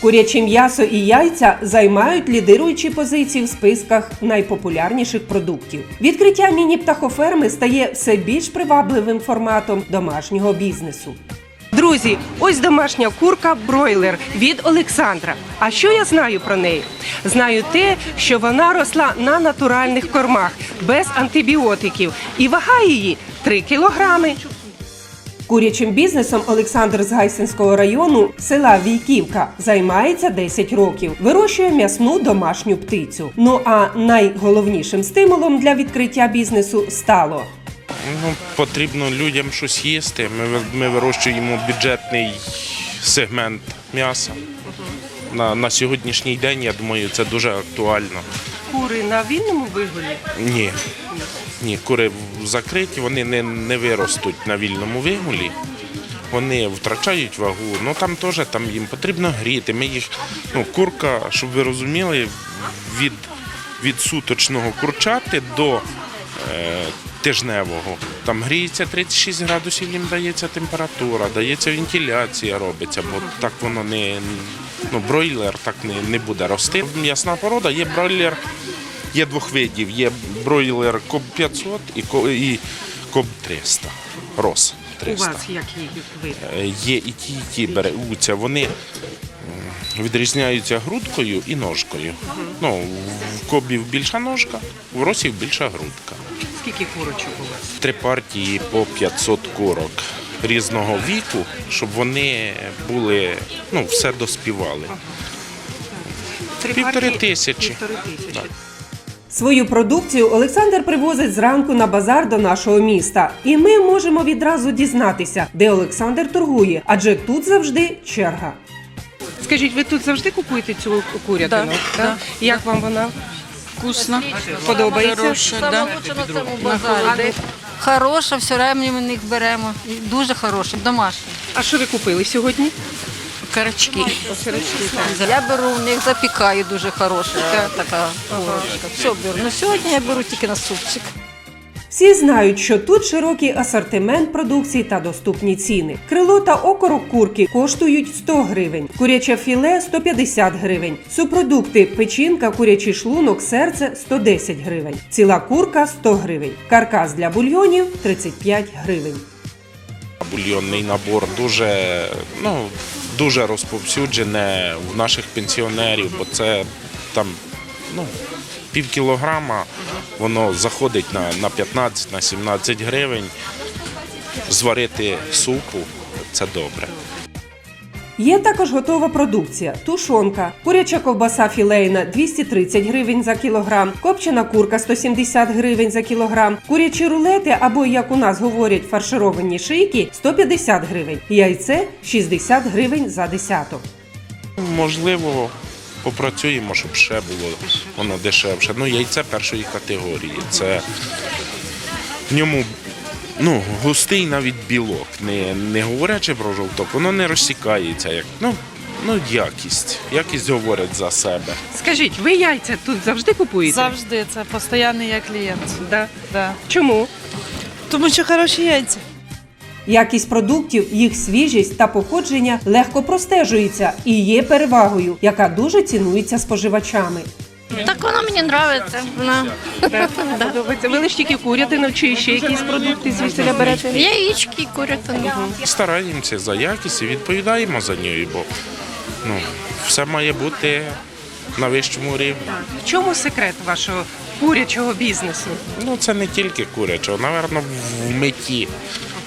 Куряче м'ясо і яйця займають лідируючі позиції в списках найпопулярніших продуктів. Відкриття міні-птахоферми стає все більш привабливим форматом домашнього бізнесу. Друзі, ось домашня курка бройлер від Олександра. А що я знаю про неї? Знаю те, що вона росла на натуральних кормах без антибіотиків, і вага її 3 кілограми. Курячим бізнесом Олександр з Гайсинського району села Війківка займається 10 років. Вирощує м'ясну домашню птицю. Ну а найголовнішим стимулом для відкриття бізнесу стало Ну, потрібно людям щось їсти. Ми, ми вирощуємо бюджетний сегмент м'яса. На, на сьогоднішній день, я думаю, це дуже актуально. кури на вільному вигулі. Ні. Ні, кури закриті, вони не, не виростуть на вільному вигулі. Вони втрачають вагу. Ну там теж там їм потрібно гріти. Ми їх, ну, курка, щоб ви розуміли, від, від суточного курчати до е, тижневого. Там гріється 36 градусів, їм дається температура, дається вентиляція робиться, бо так воно не. Ну, бройлер так не, не буде рости. М'ясна порода, є бройлер, є двох видів. Є бройлер КОБ 500 і, КОБ 300. Рос 300. як їх вид? Е, Є і ті, і ті беруться. Вони відрізняються грудкою і ножкою. Ну, в кобів більша ножка, в росів більша грудка. Скільки курочок у вас? Три партії по 500 курок різного віку, щоб вони були, ну, все доспівали. Півтори тисячі. Так. Свою продукцію Олександр привозить зранку на базар до нашого міста, і ми можемо відразу дізнатися, де Олександр торгує, адже тут завжди черга. Скажіть, ви тут завжди купуєте цю курятину? Да, да. Як вам вона? Вкусно. Подобається? Да. На цьому базарі. Хороша, все время ми їх беремо. Дуже хороша, домашня. А що ви купили сьогодні? Карачки. Я беру у них, запікаю дуже хороша така курочка. Все беру. Ну сьогодні я беру тільки на супчик. Всі знають, що тут широкий асортимент продукції та доступні ціни. Крило та окорок курки коштують 100 гривень, куряче філе 150 гривень, субпродукти печінка, курячий шлунок, серце 110 гривень, ціла курка 100 гривень, каркас для бульйонів 35 гривень. Бульйонний набор дуже, ну, дуже розповсюджене в наших пенсіонерів, бо це там ну, пів кілограма, воно заходить на, на 15 на 17 гривень. Зварити супу це добре. Є також готова продукція: тушонка, куряча ковбаса філейна 230 гривень за кілограм, копчена курка 170 гривень за кілограм, курячі рулети або, як у нас говорять, фаршировані шийки 150 гривень, яйце 60 гривень за десяток. Можливо, попрацюємо, щоб ще було воно дешевше. Ну, яйце першої категорії. Це в ньому ну, густий навіть білок. Не, не говорячи про жовток, воно не розсікається. Як, ну, ну, якість. Якість говорить за себе. Скажіть, ви яйця тут завжди купуєте? Завжди це постійний я клієнт. Да. Да. Чому? Тому що хороші яйця. Якість продуктів, їх свіжість та походження легко простежується і є перевагою, яка дуже цінується споживачами. Так воно мені подобається. Вона Подобається. Ви лише тільки курятину чи ще якісь продукти звідси берете? яєчки, курятину. Стараємося за якість і відповідаємо за нею, бо ну, все має бути на вищому рівні. В чому секрет вашого курячого бізнесу? Ну, це не тільки курячого, напевно, в меті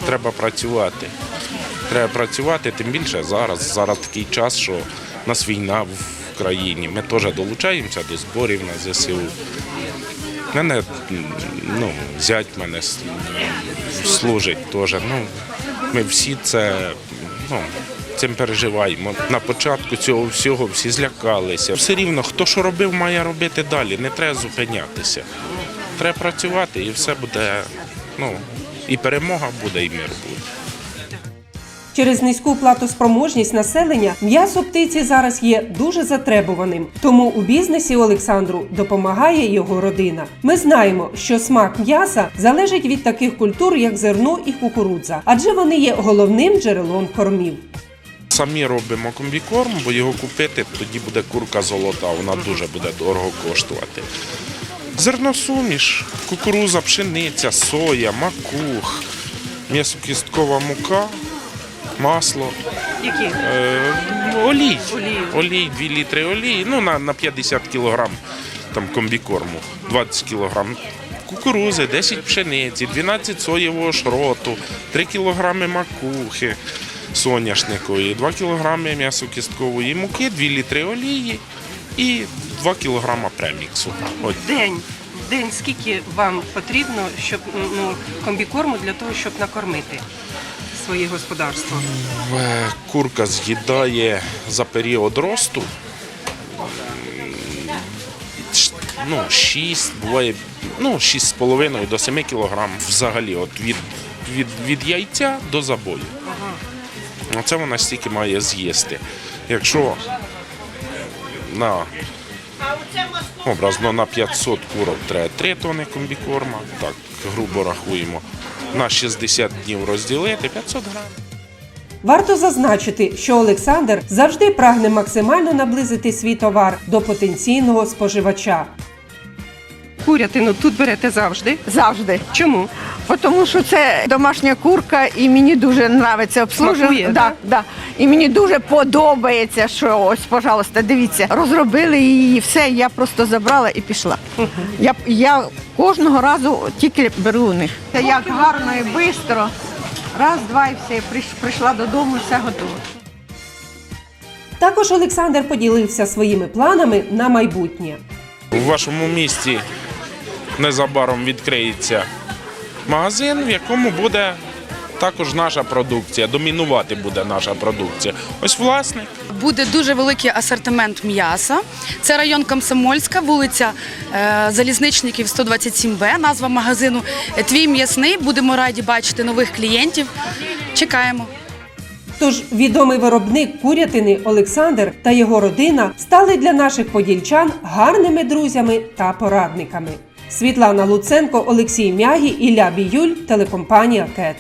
треба працювати. Треба працювати, тим більше зараз. Зараз такий час, що у нас війна в країні. Ми теж долучаємося до зборів на ЗСУ. Мене ну, зять мене служить теж. Ну, ми всі це ну, цим переживаємо. На початку цього всього всі злякалися. Все рівно, хто що робив, має робити далі. Не треба зупинятися. Треба працювати і все буде. Ну, і перемога буде, і мир буде. Через низьку платоспроможність населення м'ясо птиці зараз є дуже затребуваним. Тому у бізнесі Олександру допомагає його родина. Ми знаємо, що смак м'яса залежить від таких культур, як зерно і кукурудза, адже вони є головним джерелом кормів. Самі робимо комбікорм, бо його купити тоді буде курка золота, вона дуже буде дорого коштувати. Зерносуміш, кукуруза, пшениця, соя, макух, м'ясокісткова мука, масло. Які? Е, олій. Олію. Олій, 2 літри олії, ну на, на 50 кілограм там комбікорму, 20 кілограм кукурузи, 10 пшениці, 12 соєвого шроту, 3 кілограми макухи соняшникової, 2 кілограми м'ясокісткової муки, 2 літри олії і 2 кілограма преміксу. От День. День скільки вам потрібно, щоб ну, комбікорму для того, щоб накормити своє господарство? Е, Курка з'їдає за період росту ну, 6, буває ну, 6,5 до 7 кг взагалі, от від, від, від яйця до забою. Оце вона стільки має з'їсти. Якщо на образно на 500 курок треба 3 тони комбікорма, так грубо рахуємо. На 60 днів розділити 500 грамів. Варто зазначити, що Олександр завжди прагне максимально наблизити свій товар до потенційного споживача. Курятину тут берете завжди. Завжди. Чому? Тому що це домашня курка, і мені дуже подобається обслуження. Смакує, да, да? да. І мені дуже подобається, що ось, пожалуйста, дивіться, розробили її, все, я просто забрала і пішла. Я, я кожного разу тільки беру у них. Це як гарно і швидко. Раз, два і все. Приш- Прийшла додому, все готово. Також Олександр поділився своїми планами на майбутнє. У вашому місті незабаром відкриється магазин, в якому буде також наша продукція, домінувати буде наша продукція. Ось власник. Буде дуже великий асортимент м'яса. Це район Комсомольська, вулиця е, Залізничників 127Б. Назва магазину Твій м'ясний. Будемо раді бачити нових клієнтів. Чекаємо. Тож відомий виробник курятини Олександр та його родина стали для наших подільчан гарними друзями та порадниками. Світлана Луценко, Олексій Мягі, Ілля Біюль, телекомпанія КЕТ.